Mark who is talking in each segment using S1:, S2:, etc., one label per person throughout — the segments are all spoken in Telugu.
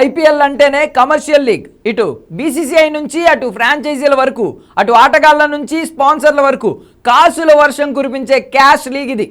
S1: ఐపీఎల్ అంటేనే కమర్షియల్ లీగ్. ఇటు బీసీసీఐ నుంచి అటు ఫ్రాంచైజీల వరకు అటు ఆటగాళ్ళ నుంచి స్పాన్సర్ల వరకు కాసుల వర్షం కురిపించే క్యాష్ లీగ్ ఇది.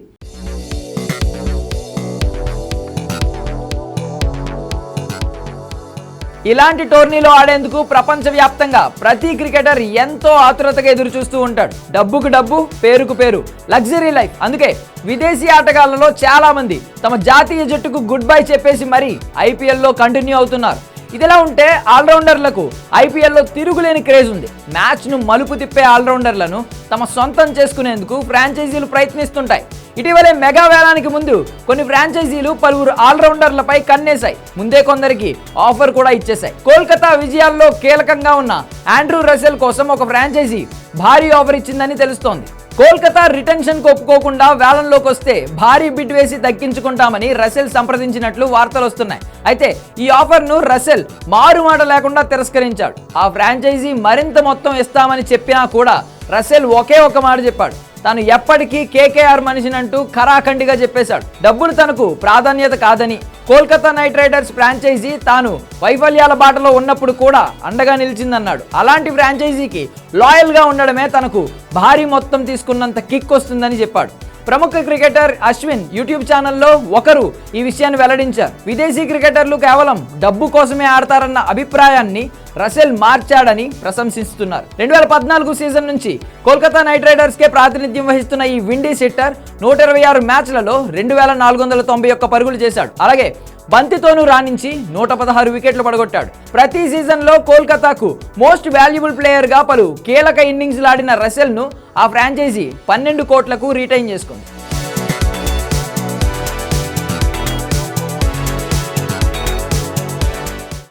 S1: ఇలాంటి టోర్నీలో ఆడేందుకు ప్రపంచవ్యాప్తంగా ప్రతి క్రికెటర్ ఎంతో ఆతురతగా ఎదురు చూస్తూ ఉంటాడు. డబ్బుకు డబ్బు పేరుకు పేరు లగ్జరీ లైఫ్. అందుకే విదేశీ ఆటగాళ్ళలో చాలా మంది తమ జాతీయ జట్టుకు గుడ్ బై చెప్పేసి మరీ ఐపీఎల్లో కంటిన్యూ అవుతున్నారు. ఇదిలా ఉంటే ఆల్రౌండర్లకు ఐపీఎల్లో తిరుగులేని క్రేజ్ ఉంది. మ్యాచ్ను మలుపు తిప్పే ఆల్రౌండర్లను తమ సొంతం చేసుకునేందుకు ఫ్రాంచైజీలు ప్రయత్నిస్తుంటాయి. ఇటీవలే మెగా వేలానికి ముందు కొన్ని ఫ్రాంచైజీలు పలువురు ఆల్రౌండర్లపై కన్నేశాయి. ముందే కొందరికి ఆఫర్ కూడా ఇచ్చేశాయి. కోల్కతా విజయాల్లో కీలకంగా ఉన్న ఆండ్రూ రసెల్ కోసం ఒక ఫ్రాంచైజీ భారీ ఆఫర్ ఇచ్చిందని తెలుస్తోంది. కోల్కతా రిటెన్షన్ ఒప్పుకోకుండా వేలంలోకి వస్తే భారీ బిడ్ వేసి దక్కించుకుంటామని రసెల్ సంప్రదించినట్లు వార్తలు వస్తున్నాయి. అయితే ఈ ఆఫర్ను రసెల్ మారుమాట లేకుండా తిరస్కరించాడు. ఆ ఫ్రాంచైజీ మరింత మొత్తం ఇస్తామని చెప్పినా కూడా రసెల్ ఒకే ఒక మాట చెప్పాడు. తాను ఎప్పటికీ కేకేఆర్ మనిషినంటూ ఖరాఖండిగా చెప్పేశాడు. డబ్బులు తనకు ప్రాధాన్యత కాదని కోల్కతా నైట్ రైడర్స్ ఫ్రాంచైజీ తాను వైఫల్యాల బాటలో ఉన్నప్పుడు కూడా అండగా నిలిచిందన్నాడు. అలాంటి ఫ్రాంచైజీకి లాయల్గా ఉండడమే తనకు భారీ మొత్తం తీసుకున్నంత కిక్ వస్తుందని చెప్పాడు. ప్రముఖ క్రికెటర్ అశ్విన్ యూట్యూబ్ ఛానల్లో ఒకరు ఈ విషయాన్ని వెల్లడించారు. విదేశీ క్రికెటర్లు కేవలం డబ్బు కోసమే ఆడతారన్న అభిప్రాయాన్ని రసెల్ మార్చాడని ప్రశంసిస్తున్నారు. రెండు వేల పద్నాలుగు సీజన్ నుంచి కోల్కతా నైట్ రైడర్స్కే ప్రాతినిధ్యం వహిస్తున్న ఈ విండీస్ హిట్టర్ నూట ఇరవై ఆరు మ్యాచ్లలో రెండు వేల నాలుగు వందల తొంభై ఒక్క పరుగులు చేశాడు. అలాగే బంతితోనూ రాణించి నూట పదహారు వికెట్లు పడగొట్టాడు. ప్రతి సీజన్లో కోల్కతాకు మోస్ట్ వాల్యుబుల్ ప్లేయర్గా పలు కీలక ఇన్నింగ్స్లు ఆడిన రసెల్ను ఆ ఫ్రాంచైజీ పన్నెండు కోట్లకు రీటైన్ చేసుకుంది.